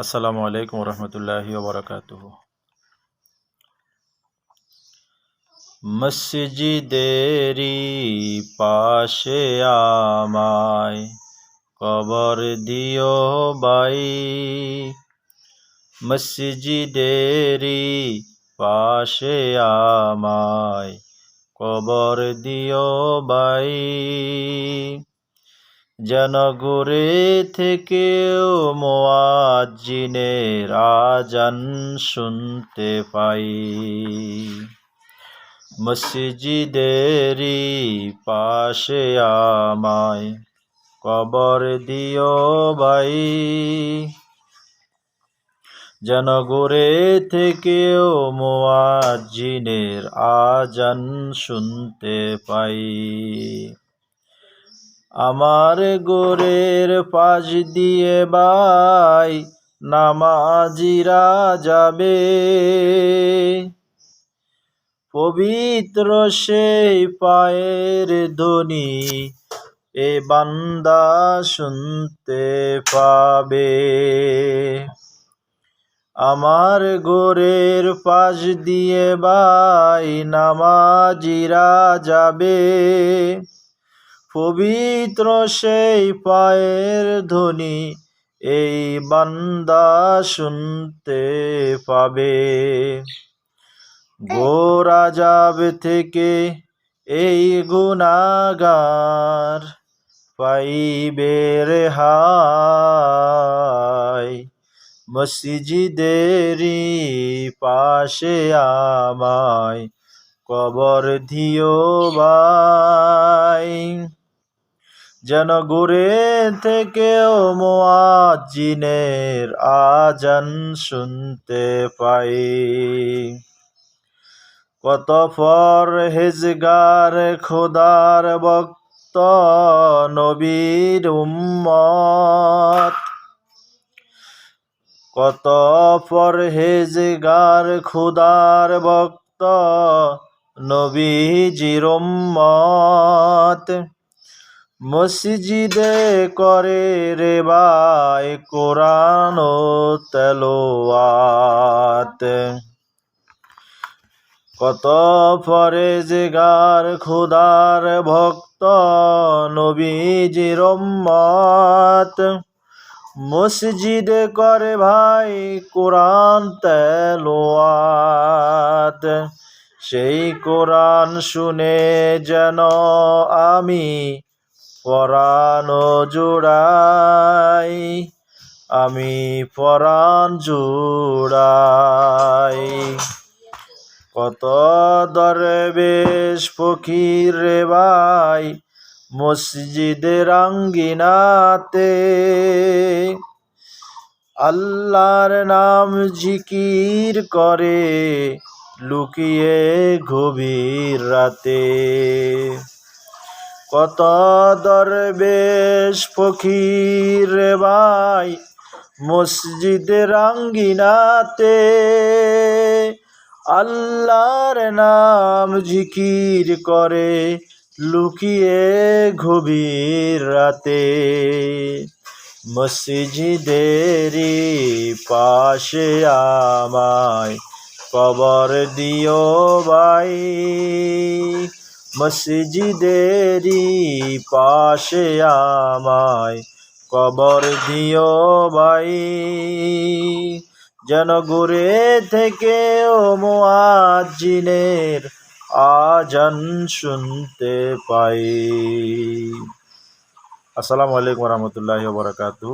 আসসালামু আলাইকুম রহমতুল্লাহি ওবরাকাতুহ। মসজিদেরি পাশে আমায় কবর দিও বাই মসজিদেরি পাশে আমায় কবর দিও বাই যেন ঘুরে থেকেও মোয়াজিনের আজান শুনতে পাই। মসজিদেরই পাশে আমায় কবর দিও বাই যেন ঘুরে থেকেও মোয়াজিনের আজান শুনতে পাই। আমার গোরের পাশ দিয়ে বাই নামাজিরা যাবে পবিত্র সেই পায়ের ধ্বনি এ বান্দা শুনতে পাবে। আমার গোরের পাশ দিয়ে বাই নামাজিরা যাবে পবিত্র সেই পায়ের ধ্বনি এই বান্দা শুনতে পাবে। গোরা যাবে থেকে এই গুণাগার পাইবে রেহাই। মসজিদেরই পাশে আমায় কবর দিও বাই যেন ঘুরে থেকেও মোয়াজিনের আজান শুনতে পাই। কত ফর হেজগার খোদার বক্ত নবীর উম্মত। কত ফর হেজগার খুদার বক্ত নবীজির উম্মত। মসজিদে করে রে ভাই কোরআন তেলোয়াত। কত ফরেজগার, খুদার ভক্ত, নবীজির মত মসজিদে করে ভাই কোরআন তেলোয়াত। সেই কোরআন শুনে যেন আমি পরানো জোড়াই, আমি পরাণ জোড়াই। কত দরবেশ ফকির রে ভাই, মসজিদের আঙ্গিনাতে। আল্লাহর নাম জিকির করে লুকিয়ে গভীর রাতে। কত দরবেশ ফকির ভাই মসজিদের আঙ্গিনাতে আল্লাহর নাম জিকির করে লুকিয়ে গভীর রাতে। মসজিদেরই পাশে আমায় কবর দিও বাই মসজিদেরই পাশে আমায় কবর দিও ভাই। যেন ঘুরে থেকে ও মোয়াজিনের আজান শুনতে পাই। আসসালামু আলাইকুম রহমতুল্লাহ বরকাতু